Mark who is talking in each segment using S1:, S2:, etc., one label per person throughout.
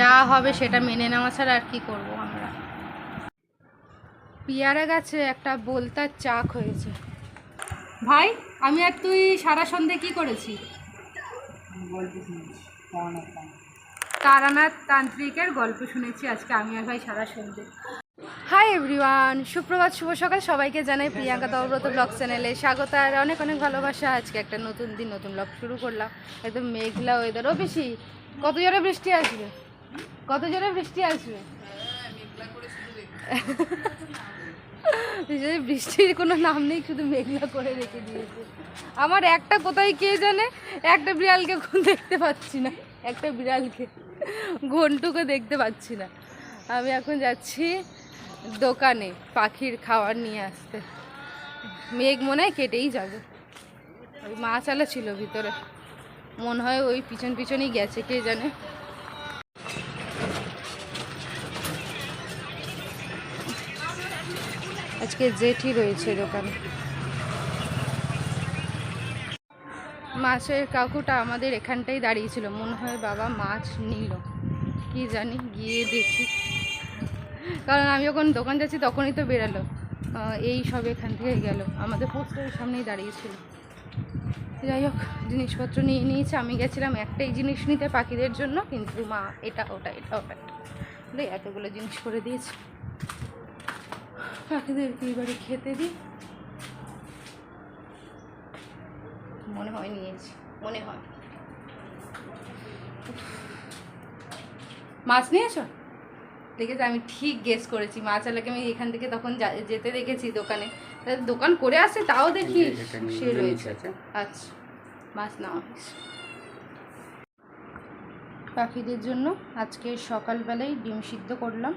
S1: যা হবে সেটা মেনে নেওয়া ছাড়া আর কি করব আমরা? পিয়ারা গাছে একটা বলতার চাক হয়েছে। ভাই, আমি আর তুই সারা সন্ধে কি করেছি? তারানাথ তান্ত্রিকের গল্প শুনেছি আজকে, আমি আর ভাই সারা সন্ধে। হাই এভরিওয়ান, সুপ্রভাত, শুভ সকাল। সবাইকে জানাই প্রিয়াঙ্কা দৌব্রত ব্লগ চ্যানেলে স্বাগত। আর অনেক অনেক ভালোবাসা। আজকে একটা নতুন দিন, নতুন ব্লগ শুরু করলাম। একদম মেঘলা ওয়েদারও বেশি কত জোরে বৃষ্টি আসবে? কত জোরে বৃষ্টি আসবে? বৃষ্টির কোনো নাম নেই, শুধু মেঘলা করে রেখে দিয়েছে। আমার একটা কোথায় কে জানে? একটা বিড়ালকে দেখতে পাচ্ছি না। একটা বিড়ালকে, ঘন্টুকে দেখতে পাচ্ছি না। আমি এখন যাচ্ছি দোকানে, পাখির খাবার নিয়ে আসতে। মেঘ মনে হয় কেটেই যাবে। ওই মাছ আলা ছিল ভিতরে। মনে হয় ওই পিছন পিছনই গেছে, কে জানে? আজকে জেঠি রয়েছে দোকানে। মাছের কাকুটা আমাদের এখানটাই দাঁড়িয়েছিল। মনে হয় বাবা মাছ নিল। কি জানি, গিয়ে দেখি। কারণ আমি যখন দোকান যাচ্ছি তখনই তো বেরালো। এই সব এখান থেকে গেল। আমাদের পোস্টের সামনেই দাঁড়িয়েছিল। যাই হোক, জিনিসপত্র নিয়ে নিয়েছে। আমি গেছিলাম একটাই জিনিস নিতে পাখিদের জন্য, কিন্তু মা, এটা, ওটা এটা, ওটা। এতগুলো জিনিস করে দিয়েছে। পাখিদেরকে এবারে খেতে দিই। মনে হয় নিয়েছি মনে হয়। মাছ নিয়েছ? দেখেছি আমি ঠিক গেস করেছি। মাছ আলাকে আমি এখান থেকে তখন যা- যেতে দেখেছি দোকানে। দোকান করে আসে তাও দেখি সে রয়েছে। আচ্ছা মাছ নেওয়া হয়েছে। পাখিদের জন্য আজকে সকালবেলায় ডিম সিদ্ধ করলাম।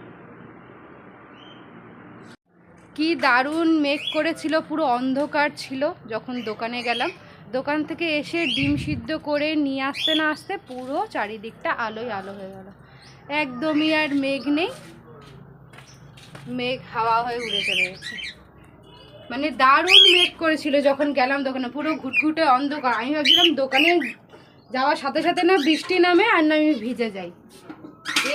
S1: কি দারুণ মেঘ করেছিল, পুরো অন্ধকার ছিল যখন দোকানে গেলাম। দোকান থেকে এসে ডিম সিদ্ধ করে নিয়ে আসতে না আসতে পুরো চারিদিকটা আলোয় আলো হয়ে গেল। একদমই আর মেঘ নেই। মেঘ হাওয়া হয়ে উড়ে চলে গেছে। মানে দারুণ মেঘ করেছিল যখন গেলাম দোকানে। পুরো ঘুটঘুটে অন্ধকার। আমি ভাবছিলাম দোকানে যাওয়ার সাথে সাথে না বৃষ্টি নামে আর না আমি ভিজে যাই।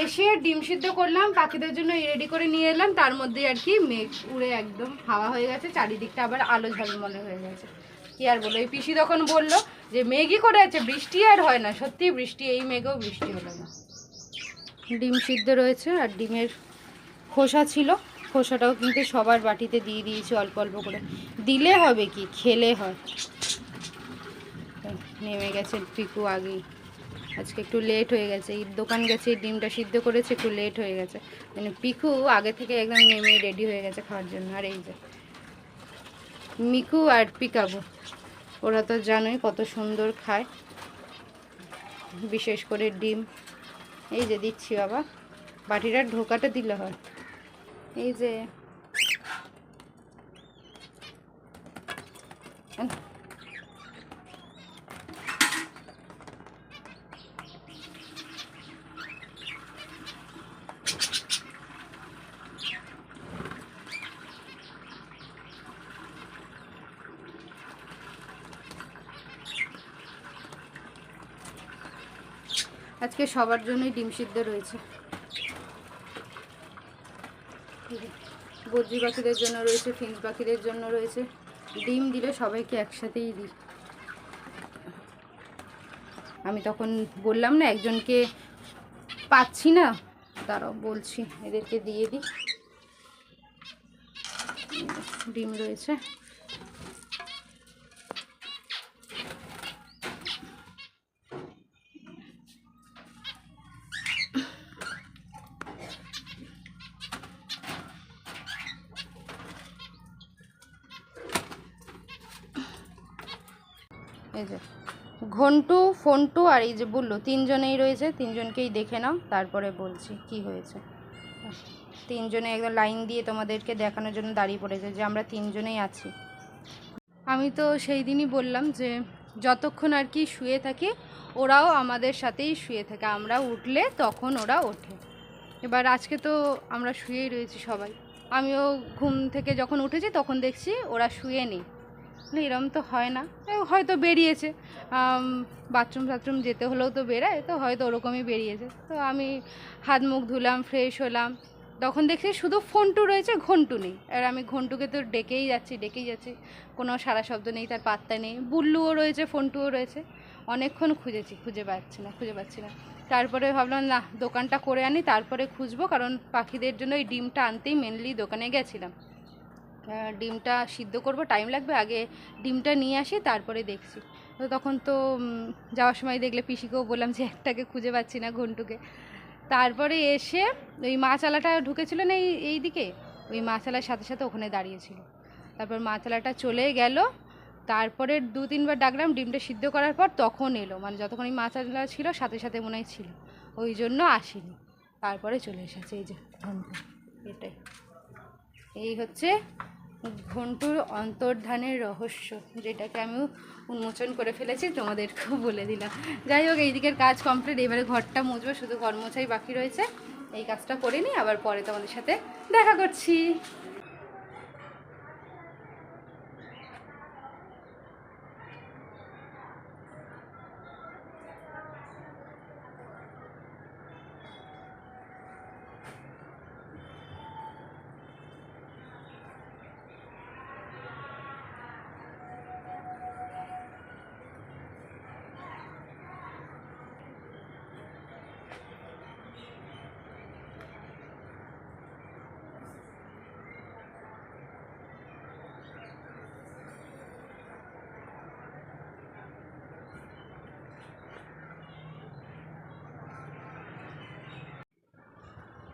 S1: এসে ডিম সিদ্ধ করলাম পাখিদের জন্য রেডি করে নিয়ে এলাম, তার মধ্যে আর কি মেঘ উড়ে একদম হাওয়া হয়ে গেছে, চারিদিকটা আবার আলো ঝলমলে হয়ে গেছে। কি আর বলো এই পিসি তখন বলল যে, মেঘই করে আছে, বৃষ্টি আর হয় না, সত্যি বৃষ্টি, এই মেঘেও বৃষ্টি হলো না। ডিম সিদ্ধ রয়েছে আর ডিমের খোসা ছিল, খোসাটাও কিন্তু সবার বাটিতে দিয়ে দিয়েছি অল্প অল্প করে। দিলে হবে কি, খেলে হয়। নেমে গেছে পিকু আগেই। আজকে একটু লেট হয়ে গেছে। দোকান গেছে ডিমটা সিদ্ধ করেছে, একটু লেট হয়ে গেছে। মানে পিকু আগে থেকে একদম নেমে রেডি হয়ে গেছে খাওয়ার জন্য। আর এই যে, মিকু আর পিকাবু, ওরা তো জানোই কত সুন্দর খায়। বিশেষ করে ডিম। এই যে দিচ্ছি বাবা, বাটিটার ঢোকাটা দিলে হয়। এই যে আজকে সবার জন্যই ডিম সিদ্ধ রয়েছে। বদ্রি পাখিদের জন্য রয়েছে ফিঞ্চ পাখিদের জন্য রয়েছে। ডিম দিলে সবাইকে একসাথেই দিই। আমি তখন বললাম না, একজনকে পাচ্ছি না তারাও বলছি, এদেরকে দিয়ে দিই। ডিম রয়েছে। এই যে, ঘন্টু, ফন্টু আর এই যে বলল, তিনজনেই রয়েছে, তিনজনকেই দেখে নাও, তারপরে বলছি কি হয়েছে। তিনজনে একদম লাইন দিয়ে তোমাদেরকে দেখানোর জন্য দাঁড়িয়ে পড়েছে যে আমরা তিনজনেই আছি। আমি তো সেই দিনই বললাম যে, যতক্ষণ আর কি শুয়ে থাকি, ওরাও আমাদের সাথেই শুয়ে থাকে, আমরা উঠলে তখন ওরা ওঠে। এবার আজকে তো আমরা শুয়েই রয়েছি সবাই। আমিও ঘুম থেকে যখন উঠেছি, তখন দেখছি ওরা শুয়ে নেই। এরম তো হয় না। হয়তো বেরিয়েছে। বাথরুম টাথরুম যেতে হলেও তো বেরায়, তো হয়তো ওরকমই বেরিয়েছে। তো আমি হাত মুখ ধুলাম ফ্রেশ হলাম। তখন দেখছি শুধু ফোনটু রয়েছে, ঘন্টু নেই। আর আমি ঘন্টুকে তো ডেকেই যাচ্ছি ডেকেই যাচ্ছি। কোনো সারা শব্দ নেই, তার পাত্তা নেই। বুল্লুও রয়েছে, ফোনটুও রয়েছে। অনেকক্ষণ খুঁজেছি, খুঁজে পাচ্ছি না, খুঁজে পাচ্ছি না। তারপরে ভাবলাম, না, দোকানটা করে আনি, তারপরে খুঁজবো। কারণ পাখিদের জন্য ওই ডিমটা আনতেই মেনলি দোকানে গেছিলাম। ডিমটা সিদ্ধ করব টাইম লাগবে, আগে ডিমটা নিয়ে আসি, তারপরে দেখছি। তো তখন তো যাওয়ার সময় দেখলে পিসিকেও বললাম যে, একটাকে খুঁজে পাচ্ছি না ঘন্টুকে। তারপরে এসে ওই মাছালাটা ঢুকেছিল না এই এই দিকে? ওই মাছালার সাথে সাথে ওখানে দাঁড়িয়েছিল। তারপর মাছালাটা চলে গেল, তারপরে দু তিনবার ডাকলাম, ডিমটা সিদ্ধ করার পর তখন এলো। মানে যতক্ষণ এই মাছালা ছিল, সাথে সাথে মনে হয় ছিল। ওই জন্য আসেনি। তারপরে চলে এসেছে এই যে এটাই। এই হচ্ছে ঘন্টুর অন্তর্ধানের রহস্য, যেটাকে আমি উন্মোচন করে ফেলেছি, তোমাদেরকেও বলে দিলাম। যাই হোক এই দিকের কাজ কমপ্লিট এবারে ঘরটা মুছবো, শুধু ঘর মোছাই বাকি রয়েছে। এই কাজটা করে নিই, আবার পরে তোমাদের সাথে দেখা করছি।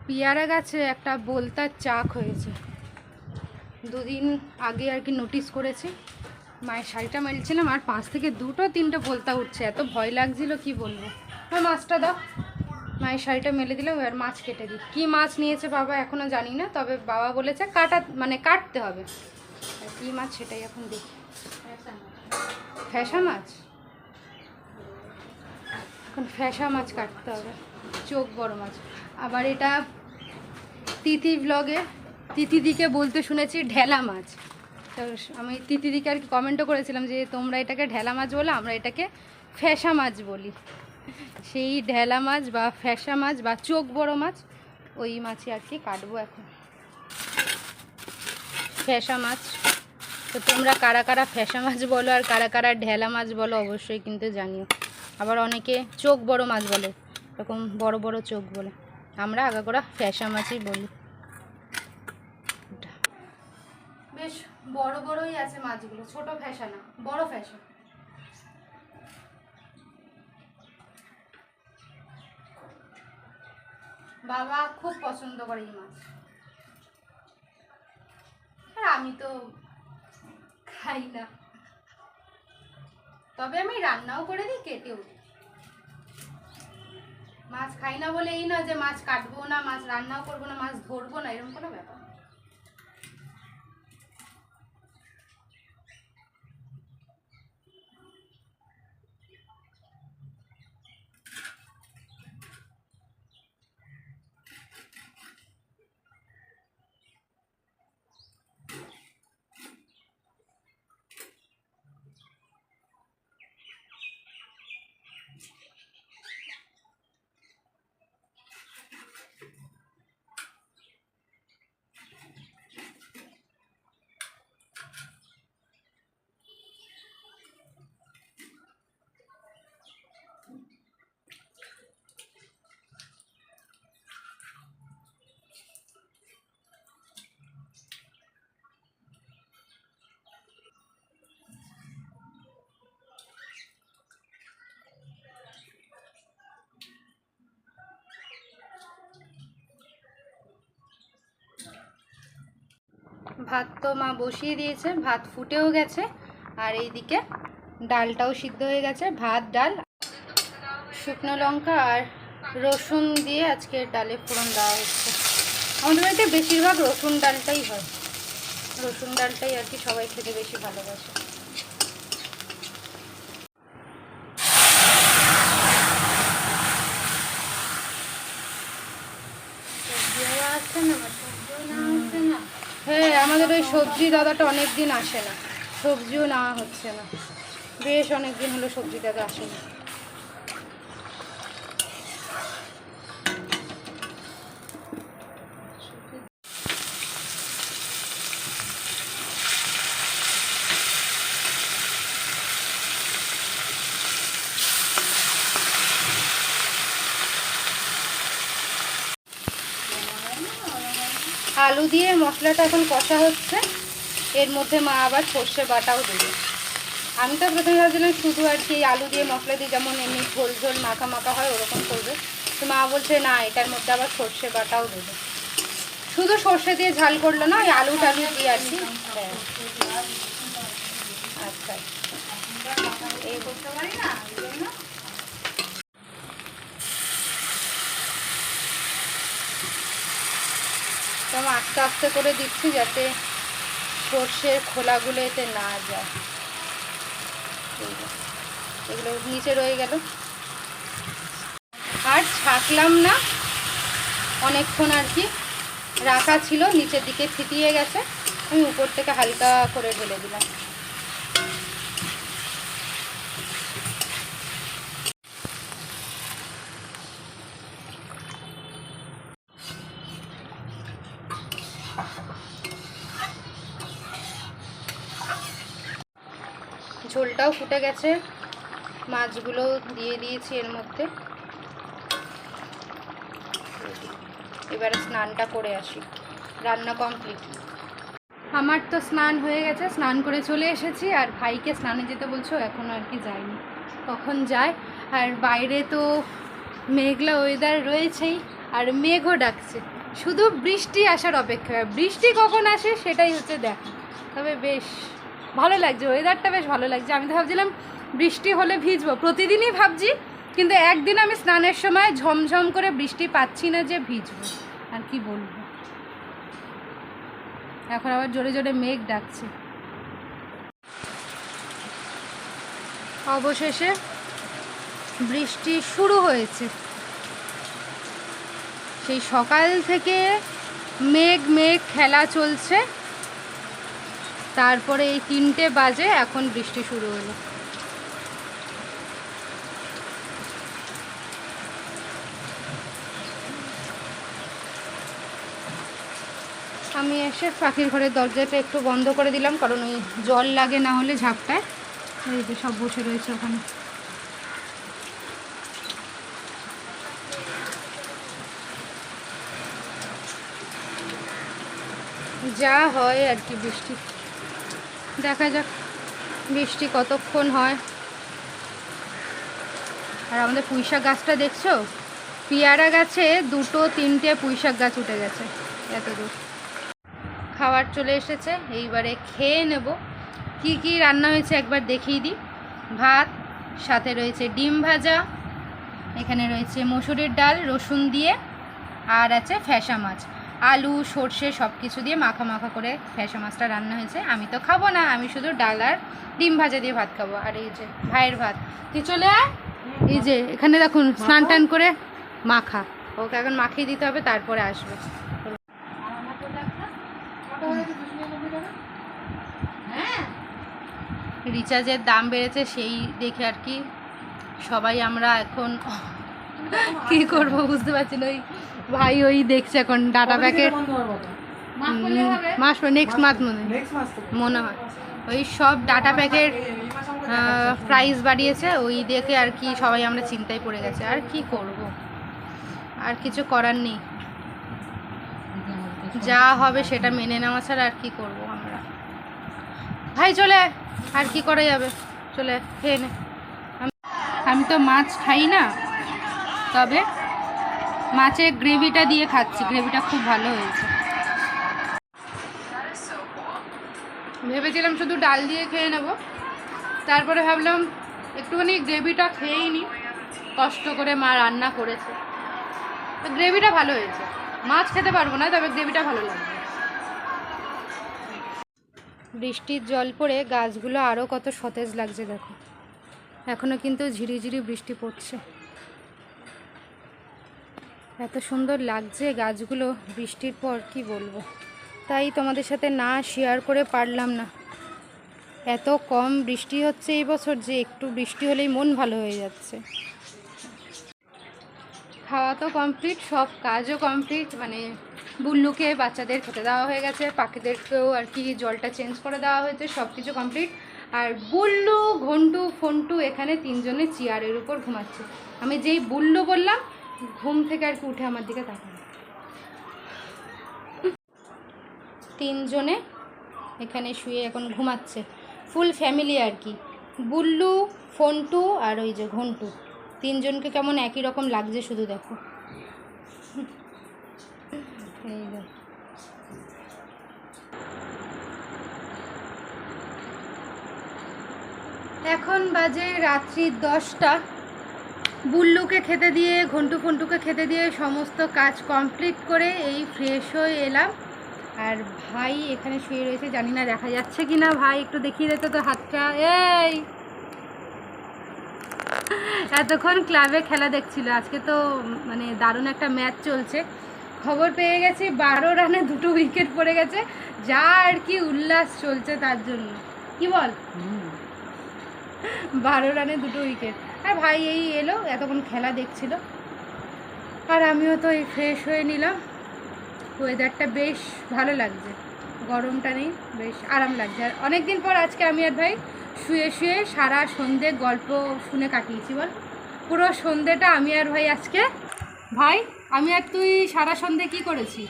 S1: পেয়ারা গাছে একটা বলতার চাক হয়েছে। দুদিন আগে আর কি নোটিস করেছি। মায়ের শাড়িটা মেলছিলাম আর পাঁচ থেকে দুটো তিনটে বলতা উঠছে। এত ভয় লাগছিল, কি বলব? ওই মাছটা দাও। মায়ের শাড়িটা মেলে দিলে আর মাছ কেটে দিই। কী মাছ নিয়েছে বাবা এখনও জানি না, তবে বাবা বলেছে কাটা মানে কাটতে হবে। আর কী মাছ সেটাই এখন দেখি। ফ্যাসা মাছ? এখন ফ্যাসা মাছ কাটতে হবে। চোখ বড় মাছ। আবার এটা তিথি ব্লগে তিথিদিকে বলতে শুনেছি ঢেলা মাছ। তো আমি তিথিদিকে আর কি কমেন্টও করেছিলাম যে, তোমরা এটাকে ঢেলা মাছ বলো, আমরা এটাকে ফ্যাসা মাছ বলি। সেই ঢেলা মাছ বা ফ্যাসা মাছ বা চোখ বড় মাছ, ওই মাছই আর কি কাটবো এখন। ফ্যাসা মাছ। তো তোমরা কারা কারা ফ্যাসা মাছ বলো আর কারা কারা ঢেলা মাছ বলো অবশ্যই কিন্তু জানিও। আবার অনেকে চোখ বড় মাছ বলে, এরকম বড় বড় চোখ বলে। আমরা আগাগোড়া ফ্যাসা মাছই বলি। বেশ, বড় বড়ই আছে মাছগুলো, ছোট ফ্যাসা না, বড় ফ্যাসা বাবা খুব পছন্দ করে এই মাছ। আর আমি তো খাই না। তবে আমি রান্নাও করে দিই, কেটেও দিই। মাছ খাই না বলে এই না যে মাছ কাটবো না, মাছ রান্নাও করব না, মাছ ধরবো না, এরকম কোনো ব্যাপার? ভাত তো মা বসিয়ে দিয়েছে, ভাত ফুটেও গেছে, আর এই দিকে ডালটাও সিদ্ধ হয়ে গেছে, ভাত, ডাল, শুকনো লঙ্কা আর রসুন দিয়ে আজকে ডালে ফোড়ন দেওয়া হচ্ছে। আমাদের বাড়িতে বেশিরভাগ রসুন ডালটাই হয়। রসুন ডালটাই আর কি সবাই খেতে বেশি ভালোবাসে। আমাদের ওই সবজি দাদাটা অনেক দিন আসে না। সবজিও নেওয়া হচ্ছে না। বেশ অনেক দিন হলো সবজি দাদা আসেনি। আলু দিয়ে মশলাটা এখন কষা হচ্ছে। এর মধ্যে মা আবার সর্ষে বাটাও দেবে। আমি তো প্রথমে ভাবছিলাম শুধু আর কি আলু দিয়ে মশলা দিয়ে যেমন এমনি ঝোল ঝোল মাখা মাখা হয় ওরকম করবে। তো মা বলছে, না, এটার মধ্যে আবার সর্ষে বাটাও দেবে। শুধু সর্ষে দিয়ে ঝাল করল না, ওই আলু টালু দিয়ে আর কি। আচ্ছা। এই করতে পারি না এই জন্য তো আমি আস্তে আস্তে করে দিচ্ছি যাতে সর্ষের খোলাগুলো এতে না যায়। এগুলো নিচে রয়ে গেল। আর ছাকলাম না, অনেকক্ষণ আর কি। রাখা ছিল, নিচের দিকে ফিটিয়ে গেছে। আমি উপর থেকে হালকা করে ঢেলে দিলাম। ঝোলটাও ফুটে গেছে। মাছগুলো দিয়ে দিয়েছি এর মধ্যে। এবারে স্নানটা করে আসি। রান্না কমপ্লিট আমার তো স্নান হয়ে গেছে, স্নান করে চলে এসেছি। আর ভাইকে স্নানে যেতে বলছো এখনও আর কি যায়নি। কখন যায়? আর বাইরে তো মেঘলা ওয়েদার রয়েছেই। আর মেঘও ডাকছে। শুধু বৃষ্টি আসার অপেক্ষা বৃষ্টি কখন আসে সেটাই হচ্ছে দেখা। তবে বেশ ভালো লাগছে ওয়েদারটা বেশ ভালো লাগছে। আমি ভাবছিলাম বৃষ্টি হলে ভিজবো। প্রতিদিনই ভাবছি, কিন্তু একদিন আমি স্নানের সময় ঝমঝম করে বৃষ্টি পাচ্ছি না যে ভিজবো। আর কি বলব? এখন আবার জোরে জোরে মেঘ ডাকছে। অবশেষে বৃষ্টি শুরু হয়েছে। সেই সকাল থেকে মেঘ মেঘ খেলা চলছে। তারপরে এই তিনটে বাজে এখন বৃষ্টি শুরু হলো। আমি এসে পাখির ঘরের দরজাটা একটু বন্ধ করে দিলাম, কারণ ওই জল লাগে না হলে ঝাপটায়। এই যে সব বসে রয়েছে ওখানে। যা হয় আর কি বৃষ্টি। দেখা যাক বৃষ্টি কতক্ষণ হয়। আর আমাদের পুঁইশাক গাছটা দেখছ? পেয়ারা গাছে দুটো, তিনটে পুঁইশাক গাছ উঠে গেছে এত দূর খাবার চলে এসেছে, এইবারে খেয়ে নেব। কি কি রান্না হয়েছে একবার দেখিয়ে দিই। ভাত, সাথে রয়েছে ডিম ভাজা, এখানে রয়েছে মসুরির ডাল, রসুন দিয়ে, আর আছে ফ্যাসা মাছ। আলু সর্ষে সব কিছু দিয়ে মাখা মাখা করে ফ্যাসা মাছটা রান্না হয়েছে। আমি তো খাব না আমি শুধু ডাল আর ডিম ভাজা দিয়ে ভাত খাব। আর এই যে ভাইয়ের ভাত। তুই চলে আয়। এই যে এখানে দেখুন স্নান টান করে মাখা। ওকে এখন মাখিয়ে দিতে হবে তারপরে আসবে। রিচার্জের দাম বেড়েছে সেই দেখে আর কি সবাই আমরা এখন কি করব বুঝতে পারছি না। ওই ভাই ওই দেখছে এখন ডাটা প্যাকেট মাস নেক্সট মান্থ মনে মনে হয়। ওই সব ডাটা প্যাকেট প্রাইস বাড়িয়েছে ওই দেখে আর কি সবাই আমরা চিন্তায় পড়ে গেছে। আর কি করব? আর কিছু করার নেই। যা হবে সেটা মেনে নেওয়া ছাড়া আর কি করব আমরা? ভাই চলে। আর কি করা যাবে? চলে খেয়ে নে। আমি তো মাছ খাই না। তবে মাছের গ্রেভিটা দিয়ে খাচ্ছি, গ্রেভিটা খুব ভালো হয়েছে। ভেবেছিলাম শুধু ডাল দিয়ে খেয়ে নেব। তারপরে ভাবলাম একটুখানি গ্রেভিটা খেয়েই নি, কষ্ট করে মা রান্না করেছে। তো গ্রেভিটা ভালো হয়েছে। মাছ খেতে পারব না, তবে গ্রেভিটা ভালো লাগবে। বৃষ্টির জল পড়ে গাছগুলো আরও কত সতেজ লাগছে দেখো। এখনও কিন্তু ঝিরিঝিরি বৃষ্টি পড়ছে। এত সুন্দর লাগছে গাছগুলো বৃষ্টির পর, কি বলব? তাই তোমাদের সাথে না শেয়ার করে পারলাম না। এত কম বৃষ্টি হচ্ছে এই বছর যে একটু বৃষ্টি হলেই মন ভালো হয়ে যাচ্ছে। খাওয়া তো কমপ্লিট সব কাজও কমপ্লিট মানে বুল্লুকে বাচ্চাদের খেতে দেওয়া হয়ে গেছে, পাখিদেরকেও আর কি জলটা চেঞ্জ করে দেওয়া হয়েছে সব কিছু কমপ্লিট আর বুল্লু, ঘন্টু, ফন্টু এখানে তিনজনে চেয়ারের উপর ঘুমাচ্ছে। আমি যেই বুল্লু বললাম ঘুম থেকে আর কি উঠে আমার দিকে তাকানো। তিনজনে এখানে শুয়ে এখন ঘুমাচ্ছে। ফুল ফ্যামিলি আর কি। বুল্লু, ফন্টু আর ওই যে ঘন্টু। তিনজনকে কেমন একই রকম লাগছে শুধু দেখো। এই দেখো এখন বাজে রাত্রি দশটা। বুল্লুকে খেতে দিয়ে, ঘন্টু ফন্টুকে খেতে দিয়ে সমস্ত কাজ কমপ্লিট করে এই ফ্রেশ হয়ে এলাম। আর ভাই এখানে শুয়ে রয়েছে, জানি না দেখা যাচ্ছে কি না ভাই, একটু দেখিয়ে দিতে তো হাতটা। এই! এতক্ষণ ক্লাবে খেলা দেখছিল। আজকে তো মানে দারুণ একটা ম্যাচ চলছে। খবর পেয়ে গেছি, বারো রানে দুটো উইকেট পড়ে গেছে। যা আর কি উল্লাস চলছে তার জন্য। কি বল? বারো রানে দুটো উইকেট আর ভাই এই এলো, এতক্ষণ খেলা দেখছিল। আর আমিও তো এই ফ্রেশ হয়ে নিলাম। ওয়েদারটা বেশ ভালো লাগছে। গরমটা নেই, বেশ আরাম লাগছে। আর অনেক দিন পর আজকে আমি আর ভাই শুয়ে শুয়ে সারা সন্ধে গল্প শুনে কাটিয়েছি, বল। পুরো সন্ধেটা আমি আর ভাই আজকে, ভাই, আমি আর তুই সারা সন্ধে কি করেছি?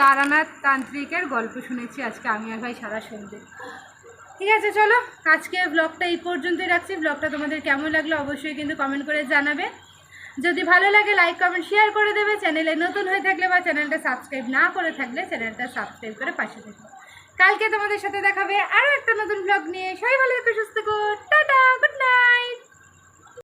S1: তারানাথ তান্ত্রিকের গল্প শুনেছি আজকে আমি আর ভাই সারা সন্ধে। ঠিক আছে, চলো। আজকে ব্লগটা এই পর্যন্তই রাখছি। ব্লগটা তোমাদের কেমন লাগল অবশ্যই কিন্তু কমেন্ট করে জানাবে। যদি ভালো লাগে লাইক কমেন্ট শেয়ার করে দেবে। চ্যানেলে নতুন হয়ে থাকলে বা চ্যানেলটা সাবস্ক্রাইব না করে থাকলে চ্যানেলটা সাবস্ক্রাইব করে পাশে থাকবে কালকে তোমাদের সাথে দেখাবে আরও একটা নতুন ব্লগ নিয়ে। সবাই ভালো একটু সুস্থ কর টাটা গুড নাইট